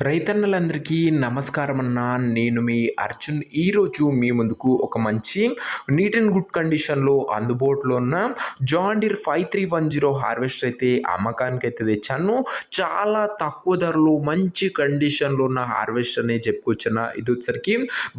రైతన్నలందరికీ నమస్కారం అన్న నేను మీ అర్జున్. ఈరోజు మీ ముందుకు ఒక మంచి నీట్ అండ్ గుడ్ కండిషన్లో అందుబాటులో ఉన్న John Deere five three one zero harvester అయితే అమ్మకానికి అయితే తెచ్చాను. చాలా తక్కువ ధరలో మంచి కండిషన్లో ఉన్న హార్వెస్టర్ అనే చెప్పుకొచ్చిన ఇది వచ్చరికి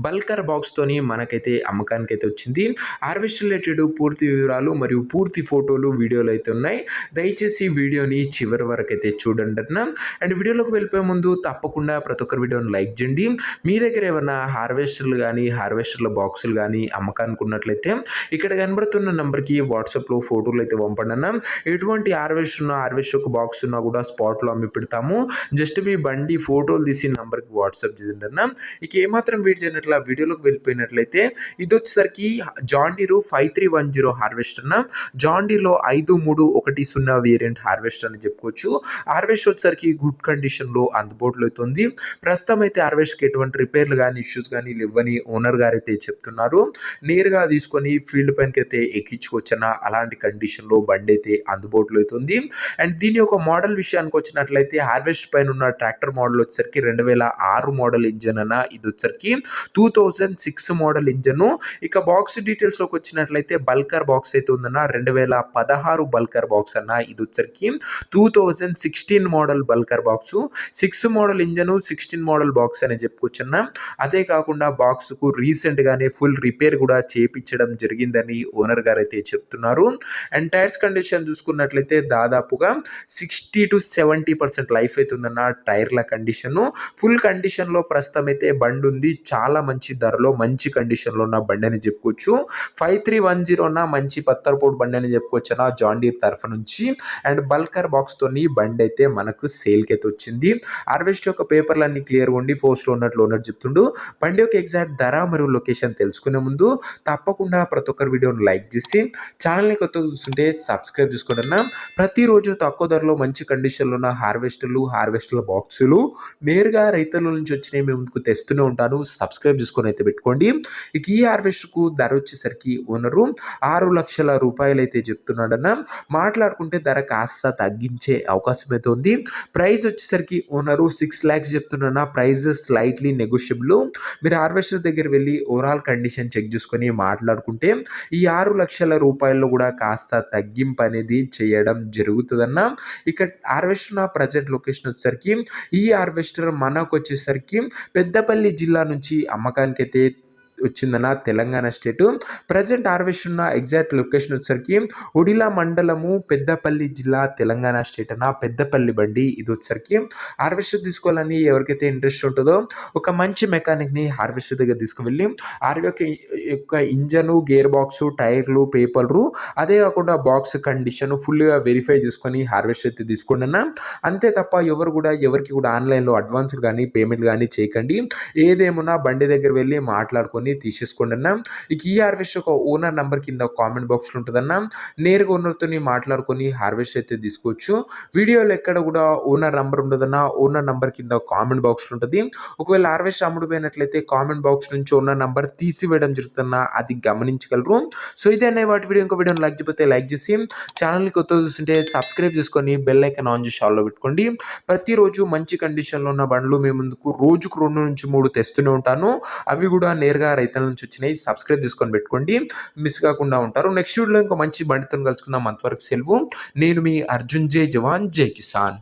బల్కర్ బాక్స్తోని మనకైతే అమ్మకానికి అయితే వచ్చింది. హార్వెస్ట్ రిలేటెడ్ పూర్తి వివరాలు మరియు పూర్తి ఫోటోలు వీడియోలు అయితే ఉన్నాయి. దయచేసి వీడియోని చివరి వరకు అయితే చూడండి అన్న. అండ్ వీడియోలోకి వెళ్ళిపోయే ముందు తప్ప తప్పకుండా ప్రతి ఒక్కరి వీడియోని లైక్ చేయండి. మీ దగ్గర ఏమైనా హార్వెస్టర్లు కానీ హార్వెస్టర్ల బాక్సులు కానీ అమ్మకానికి ఉన్నట్లయితే ఇక్కడ కనబడుతున్న నెంబర్కి వాట్సాప్లో ఫోటోలు అయితే పంపండి అన్న ఎటువంటి హార్వెస్టర్ ఉన్న హార్వెస్టర్ ఒక బాక్స్ ఉన్నా కూడా స్పాట్లో అమ్మి పెడతాము. జస్ట్ మీ బండి ఫోటోలు తీసి నెంబర్కి వాట్సాప్ చేయండి అన్న ఇక ఏమాత్రం వెయిట్ చేయనట్లు వీడియోలోకి వెళ్ళిపోయినట్లయితే ఇది వచ్చేసరికి John Deere five three one zero harvester అన్న. జాండీలో ఐదు మూడు ఒకటి సున్నా వేరియంట్ హార్వెస్టర్ అని చెప్పుకోవచ్చు. హార్వెస్టర్ వచ్చేసరికి గుడ్ కండిషన్లో అందుబాటులో జరుగుతుంది. ప్రస్తుతం అయితే హార్వెస్ట్కి ఎటువంటి రిపేర్లు కానీ ఇష్యూస్ కానీ ఇవ్వని ఓనర్ గారు అయితే చెప్తున్నారు. నేరుగా తీసుకొని ఫీల్డ్ పైనకి అయితే ఎక్కించుకొచ్చిన అలాంటి కండిషన్లో బండి అయితే అందుబాటులో అవుతుంది అండ్ దీని యొక్క మోడల్ విషయానికి వచ్చినట్లయితే హార్వెస్ట్ పైన ఉన్న ట్రాక్టర్ మోడల్ వచ్చేసరికి రెండు వేల ఆరు మోడల్ ఇంజన్ అన్న ఇది వచ్చరికి two thousand six model engine. ఇక బాక్స్ డీటెయిల్స్లోకి వచ్చినట్లయితే బల్కర్ బాక్స్ అయితే ఉందన్న రెండు వేల పదహారు బల్కర్ బాక్స్ అన్న ఇది వచ్చరికి two thousand sixteen model bulkier box. Six model engine sixteen model box అని చెప్పుకొచ్చున్నాం. అదే కాకుండా బాక్స్కు రీసెంట్గానే ఫుల్ రిపేర్ కూడా చేపించడం జరిగిందని ఓనర్ గారు అయితే చెప్తున్నారు. అండ్ టైర్స్ కండిషన్ చూసుకున్నట్లయితే దాదాపుగా sixty to seventy percent life అవుతుందన్న టైర్ల కండిషను. ఫుల్ కండిషన్లో ప్రస్తుతం అయితే బండి ఉంది చాలా మంచి ధరలో మంచి కండిషన్లో ఉన్న బండి అని చెప్పుకోవచ్చు. ఫైవ్ త్రీ వన్ జీరో ఉన్న మంచి పత్తరపోటు బండి అని చెప్పుకోవచ్చు అన్న జాండీర్ తరఫు నుంచి. అండ్ బల్కర్ బాక్స్తోని బండి అయితే మనకు సేల్కి అయితే వచ్చింది. హార్వెస్ట్ యొక్క పేపర్లన్నీ క్లియర్ ఉండి ఫోర్స్లో ఉన్నట్లు ఉన్నట్టు చెప్తుండు. బండి యొక్క ఎగ్జాక్ట్ ధర మరియు లొకేషన్ తెలుసుకునే ముందు తప్పకుండా ప్రతి ఒక్కరి వీడియోని లైక్ చేసి ఛానల్ని కొత్త చూస్తుంటే సబ్స్క్రైబ్ చేసుకోండి అన్న. ప్రతిరోజు తక్కువ ధరలో మంచి కండిషన్లో ఉన్న హార్వెస్టర్లు హార్వెస్టర్ల బాక్సులు నేరుగా రైతుల నుంచి వచ్చినవి మేము ముందుకు తెస్తూనే ఉంటాను. సబ్స్క్రైబ్ చేసుకొని అయితే పెట్టుకోండి. ఇక ఈ హార్వెస్టర్కు ధర వచ్చేసరికి ఓనరు ఆరు లక్షల రూపాయలు అయితే చెప్తున్నాడన్న మాట్లాడుకుంటే ధర కాస్త తగ్గించే అవకాశం అయితే ఉంది. ప్రైస్ వచ్చేసరికి ఓనరు సిక్స్ ల్యాక్స్ చెప్తున్నా ప్రైజెస్ స్లైట్లీ నెగోషియబుల్ మీరు హార్వెస్టర్ దగ్గర వెళ్ళి ఓవరాల్ కండిషన్ చెక్ చేసుకొని మాట్లాడుకుంటే ఈ ఆరు లక్షల రూపాయల్లో కూడా కాస్త తగ్గింపు అనేది చేయడం జరుగుతుందన్న. ఇక్కడ హార్వెస్టర్ నా ప్రజెంట్ లొకేషన్ వచ్చేసరికి ఈ హార్వెస్టర్ మనకు వచ్చేసరికి పెద్దపల్లి జిల్లా నుంచి అమ్మకానికి అయితే వచ్చిందన్న తెలంగాణ స్టేటు. ప్రజెంట్ హార్వెస్ట్ ఉన్న ఎగ్జాక్ట్ లొకేషన్ వచ్చేసరికి ఒడిలా మండలము పెద్దపల్లి జిల్లా తెలంగాణ స్టేట్ అన్న పెద్దపల్లి బండి ఇది వచ్చేసరికి. హార్వెస్టర్ తీసుకోవాలని ఎవరికైతే ఇంట్రెస్ట్ ఉంటుందో ఒక మంచి మెకానిక్ని హార్వెస్టర్ దగ్గర తీసుకువెళ్ళి ఆర్ యొక్క ఇంజను గేర్ బాక్స్ టైర్లు పేపర్లు అదే కాకుండా బాక్స్ కండిషన్ ఫుల్గా వెరిఫై చేసుకొని హార్వెస్టర్ అయితే తీసుకోండి అన్న అంతే తప్ప ఎవరు కూడా ఎవరికి కూడా ఆన్లైన్లో అడ్వాన్స్ కానీ పేమెంట్ కానీ చేయకండి. ఏదేమున్నా బండి దగ్గర వెళ్ళి మాట్లాడుకొని తీసుకొని తీసేసుకోండి అన్న ఇక ఈ హార్వెస్ట్ ఒక ఓనర్ నెంబర్ కింద కామెంట్ బాక్స్లో ఉంటుందన్న. నేరుగా ఓనర్తో మాట్లాడుకొని హార్వెస్ట్ అయితే తీసుకోవచ్చు. వీడియోలో ఎక్కడ కూడా ఓనర్ నెంబర్ ఉండదన్న ఓనర్ నెంబర్ కింద కామెంట్ బాక్స్లో ఉంటుంది. ఒకవేళ హార్వెస్ట్ అమ్ముడుపోయినట్లయితే కామెంట్ బాక్స్ నుంచి ఓనర్ నెంబర్ తీసివేయడం జరుగుతుందన్న అది గమనించగలరు. సో ఇదే వాటి వీడియో. ఇంకో వీడియోని లైక్ చేయకపోతే లైక్ చేసి ఛానల్ని కొత్త చూస్తుంటే సబ్స్క్రైబ్ చేసుకొని బెల్ ఐకన్ ఆన్ చేసి ఆల్లో పెట్టుకోండి. ప్రతిరోజు మంచి కండిషన్లో ఉన్న బండ్లు మేము ముందుకు రోజుకు రెండు నుంచి మూడు తెస్తూనే ఉంటాను. అవి కూడా నేరుగా రైతుల నుంచి వచ్చినాయి సబ్స్క్రైబ్ చేసుకొని పెట్టుకోండి. మిస్ కాకుండా ఉంటారు. నెక్స్ట్ వీడియోలో ఇంకో మంచి బండితో కలుసుకుందాం. అంతవరకు సెలవు. నేను మీ అర్జున్ జై జవాన్ జై కిసాన్.